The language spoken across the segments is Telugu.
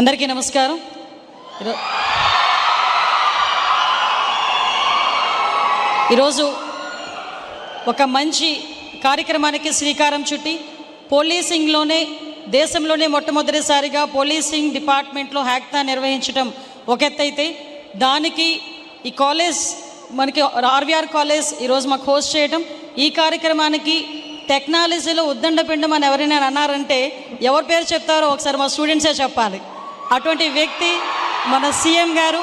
అందరికీ నమస్కారం. ఈరోజు ఒక మంచి కార్యక్రమానికి శ్రీకారం చుట్టి పోలీసింగ్లోనే దేశంలోనే మొట్టమొదటిసారిగా పోలీసింగ్ డిపార్ట్మెంట్లో హ్యాక్తా నిర్వహించడం ఒక ఎత్తైతే దానికి ఈ కాలేజ్ మనకి ఆర్వీఆర్ కాలేజ్ ఈరోజు మాకు హోస్ట్ చేయడం ఈ కార్యక్రమానికి టెక్నాలజీలో ఉద్దండపిండం అని ఎవరైనా అన్నారంటే ఎవరి పేరు చెప్తారో ఒకసారి మా స్టూడెంట్సే చెప్పాలి. అటువంటి వ్యక్తి మన సీఎం గారు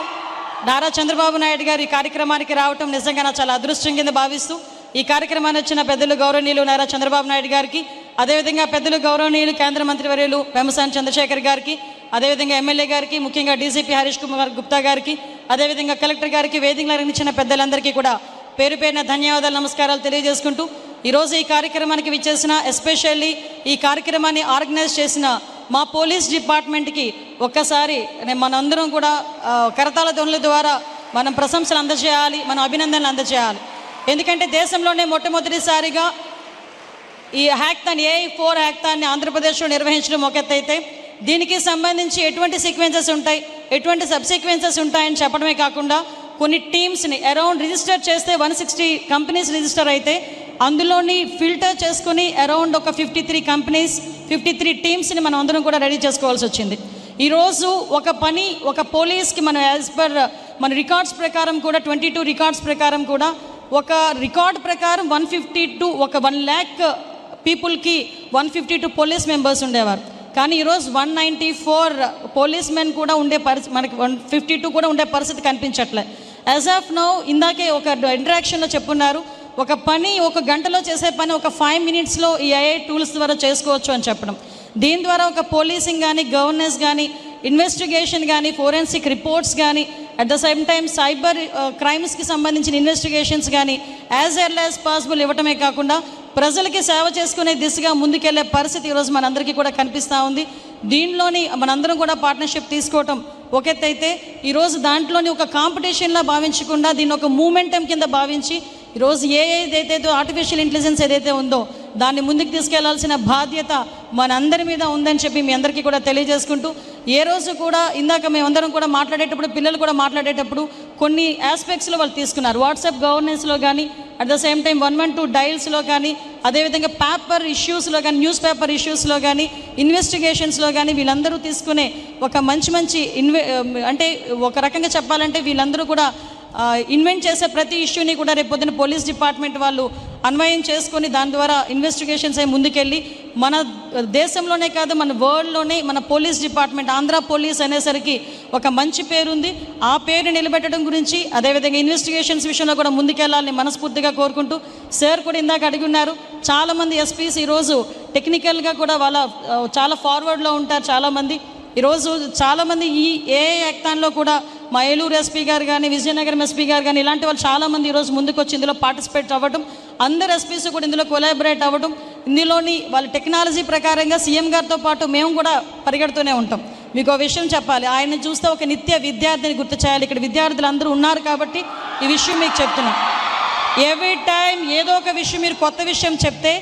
నారా చంద్రబాబు నాయుడు గారు ఈ కార్యక్రమానికి రావటం నిజంగా నా చాలా అదృష్టం కింద భావిస్తూ ఈ కార్యక్రమాన్ని వచ్చిన పెద్దలు గౌరవనీయులు నారా చంద్రబాబు నాయుడు గారికి అదేవిధంగా పెద్దలు గౌరవనీయులు కేంద్ర మంత్రివర్యులు వెమసాని చంద్రశేఖర్ గారికి అదేవిధంగా ఎమ్మెల్యే గారికి ముఖ్యంగా డీసీపీ హరీష్ కుమార్ గుప్తా గారికి అదేవిధంగా కలెక్టర్ గారికి వేదికలు నిర్మించిన పెద్దలందరికీ కూడా పేరు పేరున ధన్యవాదాలు నమస్కారాలు తెలియజేసుకుంటూ ఈరోజు ఈ కార్యక్రమానికి విచ్చేసిన ఎస్పెషల్లీ ఈ కార్యక్రమాన్ని ఆర్గనైజ్ చేసిన మా పోలీస్ డిపార్ట్మెంట్కి ఒక్కసారి మనందరం కూడా కరతాళ ధ్వనుల ద్వారా మనం ప్రశంసలు అందజేయాలి మనం అభినందనలు అందజేయాలి. ఎందుకంటే దేశంలోనే మొట్టమొదటిసారిగా ఈ హ్యాక్థాన్ ఏఐ ఫోర్ హ్యాక్థాన్ని ఆంధ్రప్రదేశ్లో నిర్వహించడం ఒక అయితే దీనికి సంబంధించి ఎటువంటి సీక్వెన్సెస్ ఉంటాయి ఎటువంటి సబ్ సీక్వెన్సెస్ ఉంటాయని చెప్పడమే కాకుండా కొన్ని టీమ్స్ని అరౌండ్ రిజిస్టర్ చేస్తే వన్ సిక్స్టీ కంపెనీస్ రిజిస్టర్ అయితే అందులోని ఫిల్టర్ చేసుకుని అరౌండ్ ఒక fifty three companies fifty three టీమ్స్ని మనం అందరం కూడా రెడీ చేసుకోవాల్సి వచ్చింది. ఈరోజు ఒక పని ఒక పోలీస్కి మనం యాజ్ పర్ మన రికార్డ్స్ ప్రకారం కూడా ట్వంటీ టూ రికార్డ్స్ ప్రకారం కూడా ఒక రికార్డ్ ప్రకారం వన్ ఫిఫ్టీ టూ ఒక వన్ ల్యాక్ పీపుల్కి one fifty two police members ఉండేవారు. కానీ ఈరోజు one ninety four police men కూడా ఉండే పరిస్థితి మనకి వన్ ఫిఫ్టీ టూ కూడా ఉండే పరిస్థితి కనిపించట్లే. యాజ్ ఆఫ్ నౌ ఇందాకే ఒక ఇంటరాక్షన్లో చెప్పున్నారు ఒక పని ఒక గంటలో చేసే పని ఒక ఫైవ్ మినిట్స్లో ఈ ఐఐ టూల్స్ ద్వారా చేసుకోవచ్చు అని చెప్పడం. దీని ద్వారా ఒక పోలీసింగ్ కానీ గవర్నెన్స్ కానీ ఇన్వెస్టిగేషన్ కానీ ఫోరెన్సిక్ రిపోర్ట్స్ కానీ at the same time cyber క్రైమ్స్కి సంబంధించిన ఇన్వెస్టిగేషన్స్ కానీ యాజ్ ఎర్లీ యాజ్ పాసిబుల్ ఇవ్వటమే కాకుండా ప్రజలకి సేవ చేసుకునే దిశగా ముందుకెళ్ళే పరిస్థితి ఈరోజు మనందరికీ కూడా కనిపిస్తూ ఉంది. దీనిలోని మనందరం కూడా పార్ట్నర్షిప్ తీసుకోవటం ఒక ఎత్తు అయితే ఈరోజు దాంట్లోని ఒక కాంపిటీషన్లా భావించకుండా దీన్ని ఒక మూమెంటం కింద భావించి ఈరోజు ఏ ఏదైతే ఆర్టిఫిషియల్ ఇంటెలిజెన్స్ ఏదైతే ఉందో దాన్ని ముందుకు తీసుకెళ్ళాల్సిన బాధ్యత మనందరి మీద ఉందని చెప్పి మీ అందరికీ కూడా తెలియజేసుకుంటూ ఏ రోజు కూడా ఇందాక మేమందరం కూడా మాట్లాడేటప్పుడు పిల్లలు కూడా మాట్లాడేటప్పుడు కొన్ని ఆస్పెక్ట్స్లో వాళ్ళు తీసుకున్నారు. వాట్సాప్ గవర్నెన్స్లో కానీ at the same time one one two డైల్స్లో కానీ అదేవిధంగా పేపర్ ఇష్యూస్లో కానీ న్యూస్ పేపర్ ఇష్యూస్లో కానీ ఇన్వెస్టిగేషన్స్లో కానీ వీళ్ళందరూ తీసుకునే ఒక మంచి మంచి ఇన్వె అంటే ఒక రకంగా చెప్పాలంటే వీళ్ళందరూ కూడా ఇన్వెంట్ చేసే ప్రతి ఇష్యూని కూడా రేపొద్దున పోలీస్ డిపార్ట్మెంట్ వాళ్ళు అన్వయం చేసుకొని దాని ద్వారా ఇన్వెస్టిగేషన్స్ అయి ముందుకెళ్ళి మన దేశంలోనే కాదు మన వరల్డ్లోనే మన పోలీస్ డిపార్ట్మెంట్ ఆంధ్ర పోలీస్ అనేసరికి ఒక మంచి పేరు ఉంది ఆ పేరు నిలబెట్టడం గురించి అదేవిధంగా ఇన్వెస్టిగేషన్స్ విషయంలో కూడా ముందుకెళ్ళాలని మనస్ఫూర్తిగా కోరుకుంటూ సార్ కూడా ఇందాక అడిగి ఉన్నారు. చాలామంది ఎస్పీస్ ఈరోజు టెక్నికల్గా కూడా వాళ్ళ చాలా ఫార్వర్డ్లో ఉంటారు చాలామంది. ఈరోజు చాలామంది ఈ ఏ యాక్తాన్లో కూడా మా ఏలూరు ఎస్పీ గారు కానీ విజయనగరం ఎస్పీ గారు కానీ ఇలాంటి వాళ్ళు చాలామంది ఈరోజు ముందుకు వచ్చి ఇందులో పార్టిసిపేట్ అవ్వడం అందరు ఎస్పీస్ కూడా ఇందులో కొలాబరేట్ అవ్వడం ఇందులోని వాళ్ళ టెక్నాలజీ ప్రకారంగా సీఎం గారితో పాటు మేము కూడా పరిగెడుతూనే ఉంటాం. మీకు ఒక విషయం చెప్పాలి ఆయన చూస్తే ఒక నిత్య విద్యార్థిని గుర్తు చేయాలి. ఇక్కడ విద్యార్థులు అందరూ ఉన్నారు కాబట్టి ఈ విషయం మీకు చెప్తున్నా. ఎవ్రీ టైం ఏదో ఒక విషయం మీరు కొత్త విషయం చెప్తే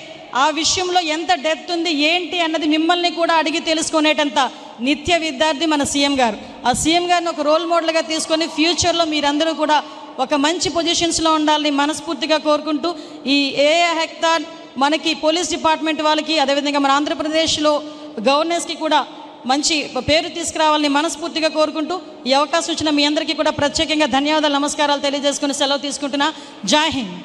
ఆ విషయంలో ఎంత డెప్త్ ఉంది ఏంటి అన్నది మిమ్మల్ని కూడా అడిగి తెలుసుకునేటంత నిత్య విద్యార్థి మన సీఎం గారు. ఆ సీఎం గారిని ఒక రోల్ మోడల్గా తీసుకొని ఫ్యూచర్లో మీరందరూ కూడా ఒక మంచి పొజిషన్స్లో ఉండాలని మనస్ఫూర్తిగా కోరుకుంటూ ఈ ఏ హెక్టార్ మనకి పోలీస్ డిపార్ట్మెంట్ వాళ్ళకి అదేవిధంగా మన ఆంధ్రప్రదేశ్లో గవర్నెన్స్కి కూడా మంచి పేరు తీసుకురావాలని మనస్ఫూర్తిగా కోరుకుంటూ ఈ అవకాశం ఇచ్చిన మీ అందరికీ కూడా ప్రత్యేకంగా ధన్యవాదాలు నమస్కారాలు తెలియజేసుకుని సెలవు తీసుకుంటున్నా. జై హింద్.